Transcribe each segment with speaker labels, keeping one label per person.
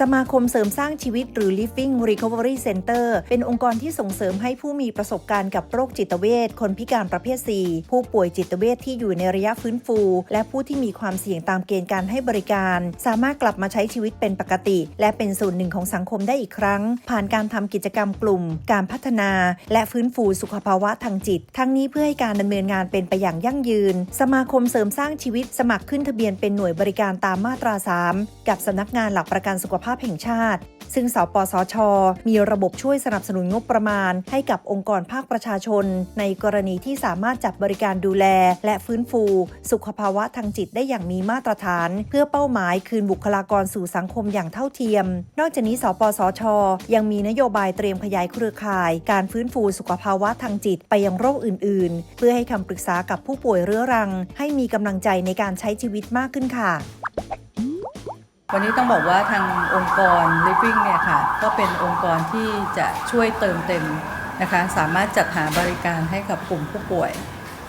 Speaker 1: สมาคมเสริมสร้างชีวิตหรือ Living Recovery Center เป็นองค์กรที่ส่งเสริมให้ผู้มีประสบการณ์กับโรคจิตเวชคนพิการประเภท 4 ผู้ป่วยจิตเวชที่อยู่ในระยะฟื้นฟู และผู้ที่มีความเสี่ยงตามเกณฑ์การให้บริการ สามารถกลับมาใช้ชีวิตเป็นปกติ และเป็นส่วนหนึ่งของสังคมได้อีกครั้ง ผ่านการทำกิจกรรมกลุ่ม การพัฒนา และฟื้นฟูสุขภาวะทางจิต ทั้งนี้เพื่อให้การดำเนินงานเป็นไปอย่างยั่งยืน สมาคมเสริมสร้างชีวิตสมัครขึ้นทะเบียนเป็นหน่วยบริการตามมาตรา 3 กับสำนักงานหลักประกันสุขภาพแห่งชาติ ซึ่งสปสช มีระบบช่วยสนับสนุนงบประมาณ ให้กับองค์กรภาคประชาชน ในกรณีที่สามารถจัดบริการดูแล และฟื้นฟู สุขภาวะทางจิตได้อย่างมีมาตรฐาน เพื่อเป้าหมายคืนบุคลากรสู่สังคมอย่างเท่าเทียม นอกจากนี้ สปสช ยังมีนโยบายเตรียมขยายเครือข่าย การฟื้นฟูสุขภาวะทางจิตไปยังโรคอื่น ๆ เพื่อให้คำปรึกษากับผู้ป่วยเรื้อรัง ให้มีกำลังใจในการใช้ชีวิตมากขึ้นค่ะ
Speaker 2: วันนี้ต้องบอกว่าทางองค์กร Living เนี่ยค่ะก็เป็นองค์กรที่จะช่วยเติมเต็มนะคะ สามารถจัดหาบริการให้กับกลุ่มผู้ป่วย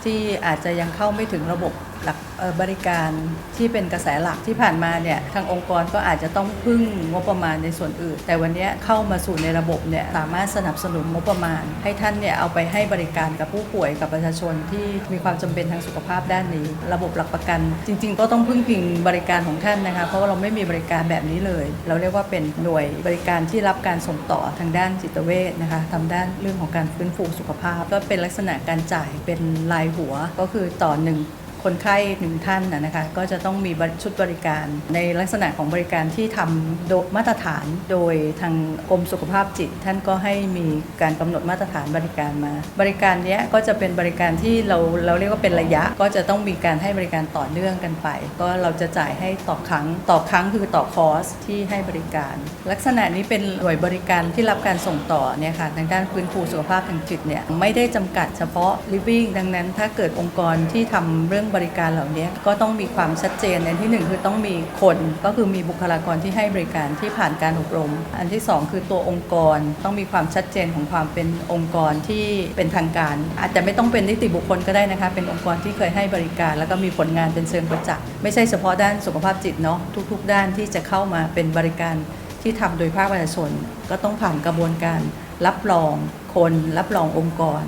Speaker 2: ที่อาจจะยังเข้าไม่ถึงระบบ หลักบริการที่เป็นกระแสหลักที่ผ่านมาเนี่ยทางองค์กรก็อาจจะต้องพึ่งงบประมาณในส่วนอื่น แต่วันนี้เข้ามาสู่ในระบบเนี่ยสามารถสนับสนุนงบประมาณ ให้ท่านเนี่ยเอาไปให้บริการกับผู้ป่วยกับประชาชนที่มีความจำเป็นทางสุขภาพด้านนี้ ระบบหลักประกัน จริง ๆ ก็ต้องพึ่งพิงบริการของท่านนะคะเพราะว่าเราไม่มีบริการแบบนี้เลย เราเรียกว่าเป็นหน่วยบริการที่รับการส่งต่อทางด้านจิตเวชนะคะทำด้านเรื่องของการฟื้นฟูสุขภาพ ก็เป็นลักษณะการจ่ายเป็นรายหัวก็คือต่อหนึ่ง คนไข้หนึ่งท่านนะคะก็จะต้องมีชุดบริการ ในลักษณะของบริการที่ทำมาตรฐานโดยทางกรมสุขภาพจิต ท่านก็ให้มีการกำหนดมาตรฐานบริการมา บริการเนี้ยก็จะเป็นบริการที่เราเราเรียกว่าเป็นระยะ ก็จะต้องมีการให้บริการต่อเนื่องกันไป ก็เราจะจ่ายให้ต่อครั้งต่อครั้งคือต่อคอร์สที่ให้บริการ ลักษณะนี้เป็นหน่วยบริการที่รับการส่งต่อเนี่ยค่ะทางด้านฟื้นฟูสุขภาพทางจิตเนี่ยไม่ได้จำกัดเฉพาะ living ดังนั้นถ้าเกิดองค์กรที่ทำเรื่องบริการเหล่านี้ก็ต้องมีความชัดเจนในที่หนึ่งคือต้องมีคนก็คือมีบุคลากรที่ให้บริการที่ผ่านการอบรม อันที่สองคือตัวองค์กรต้องมีความชัดเจนของความเป็นองค์กรที่เป็นทางการ อาจจะไม่ต้องเป็นนิติบุคคลก็ได้นะคะ เป็นองค์กรที่เคยให้บริการ แล้วก็มีผลงานเป็นเชิงประจักษ์ไม่ใช่เฉพาะด้านสุขภาพจิตเนาะทุก ๆ ด้านที่จะเข้ามาเป็นบริการที่ทำโดยภาคประชาชน ก็ต้องผ่านกระบวนการรับรองคน รับรององค์กร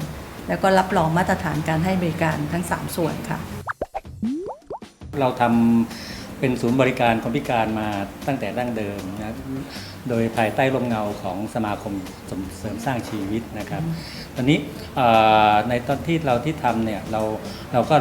Speaker 2: แล้วก็รับรองมาตรฐานการให้บริการทั้ง 3 ส่วนค่ะ
Speaker 3: เราทำ เป็นศูนย์บริการคนพิการมาตั้งแต่ดั้งเดิมนะโดยภายใต้ร่มเงาของสมาคมส่งเสริมสร้างชีวิตนะครับ ตอนนี้ในตอนที่เราที่ทำเนี่ยเราเราก็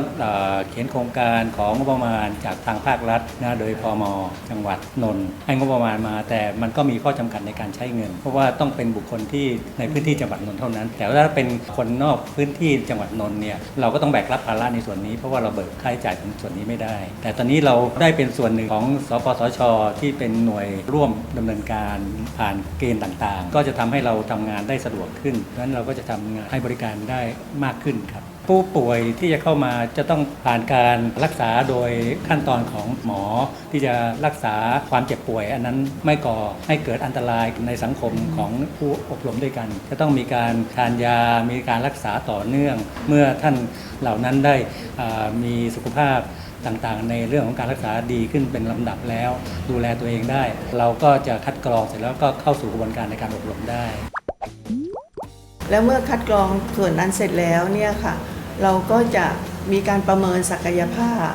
Speaker 3: เขียนโครงการของงบประมาณจากทางภาครัฐนะโดยพมจังหวัดนนท์ให้งบประมาณมา แต่มันก็มีข้อจำกัดในการใช้เงิน เพราะว่าต้องเป็นบุคคลที่ในพื้นที่จังหวัดนนท์เท่านั้น แต่ถ้าเป็นคนนอกพื้นที่จังหวัดนนท์เนี่ยเราก็ต้องแบกรับภาระในส่วนนี้ เพราะว่าเราเบิกค่าใช้จ่ายตรงส่วนนี้ไม่ได้ แต่ตอนนี้เราได้เป็นส่วนหนึ่งของสปสช ที่เป็นหน่วยร่วมดำเนินการผ่านเกณฑ์ต่างๆ ก็จะทำให้เราทำงานได้สะดวกขึ้นเพราะฉะนั้นเราก็จะทำงานให้บริการได้มากขึ้นครับผู้ป่วยที่จะเข้ามาจะต้องผ่านการรักษาโดยขั้นตอนของหมอ ที่จะรักษาความเจ็บป่วย อันนั้นไม่ก่อให้เกิดอันตรายในสังคมของผู้อบรมด้วยกัน จะต้องมีการทานยา มีการรักษาต่อเนื่อง เมื่อท่านเหล่านั้นได้มีสุขภาพ ต่างๆ ในเรื่องของการรักษาดีขึ้นเป็นลำดับแล้ว ดูแลตัวเองได้ เราก็จะคัดกรองเสร็จแล้วก็เข้าสู่กระบวนการในการอบรมได้
Speaker 4: แล้วเมื่อคัดกรองส่วนนั้นเสร็จแล้วเนี่ยค่ะ เราก็จะมีการประเมินศักยภาพ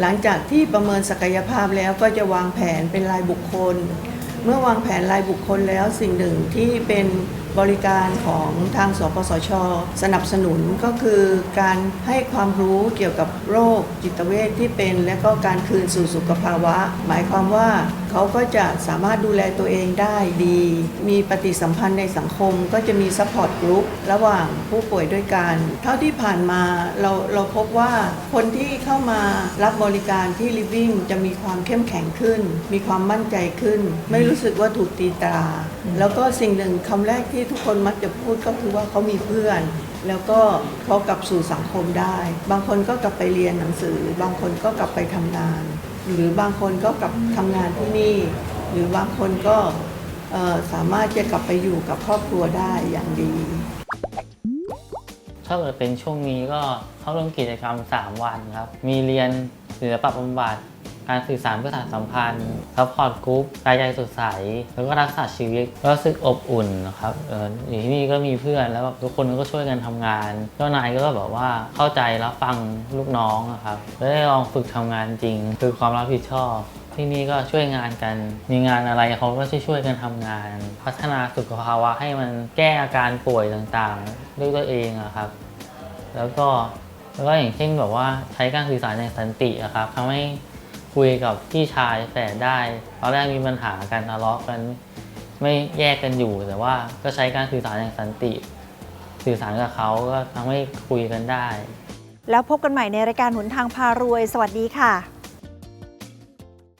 Speaker 4: หลังจากที่ประเมินศักยภาพแล้วก็จะวางแผนเป็นรายบุคคล เมื่อวางแผนรายบุคคลแล้วสิ่งหนึ่งที่เป็น บริการของทางสปสช สนับสนุนก็คือการให้ความรู้เกี่ยวกับโรคจิตเวชที่เป็น และก็การคืนสู่สุขภาวะ หมายความว่า เขาก็จะสามารถดูแลตัวเองได้ดี มีปฏิสัมพันธ์ในสังคม ก็จะมีซัพพอร์ตกรุ๊ประหว่างผู้ป่วยด้วยกัน เท่าที่ผ่านมาเราเราพบว่าคนที่เข้ามารับบริการที่ Living จะมีความเข้มแข็งขึ้น มีความมั่นใจขึ้น ไม่รู้สึกว่าถูกตีตรา แล้วก็สิ่งหนึ่งคำแรกที่ทุกคนมักจะพูดก็คือว่าเขามีเพื่อนแล้วก็เขากลับสู่สังคมได้ บางคนก็กลับไปเรียนหนังสือ บางคนก็กลับไปทำงาน หรือบางคนก็กลับทำงานที่นี่ หรือบางคนก็สามารถจะกลับไปอยู่กับครอบครัวได้อย่างดี
Speaker 3: ช
Speaker 5: ถ้าเกิดเป็นช่วงนี้ก็เข้าร่วมกิจกรรม 3 วันครับ มีเรียนศิลปะบำบัด การสื่อสารประสานสัมพันธ์ซัพพอร์ตกรุ๊ปกายใจสดใส แล้วก็รักษาชีวิตก็รู้สึกอบอุ่นนะครับเอออยู่ที่นี่ก็มีเพื่อนแล้วแบบทุกคนก็ช่วยกันทำงานเจ้านายก็แบบว่าเข้าใจรับฟังลูกน้องอะครับแล้วได้ลองฝึกทำงานจริง คือความรับผิดชอบที่นี่ก็ช่วยงานกัน มีงานอะไรเขาก็ช่วยช่วยกันทำงาน พัฒนาสุขภาวะให้มันแก้อาการป่วยต่างๆ ด้วยตัวเองอะครับ แล้วก็แล้วก็อย่างเช่นแบบว่าใช้การสื่อสารอย่างสันติอะครับทำให้ คุยกับพี่ชายแฝดได้ ตอนแรกมีปัญหากันทะเลาะกันไม่แยกกันอยู่ แต่ว่าก็ใช้การสื่อสารอย่างสันติ สื่อสารกับเขาก็ทำให้คุยกันได้
Speaker 1: แล้วพบกันใหม่ในรายการหนทางพารวย สวัสดีค่ะ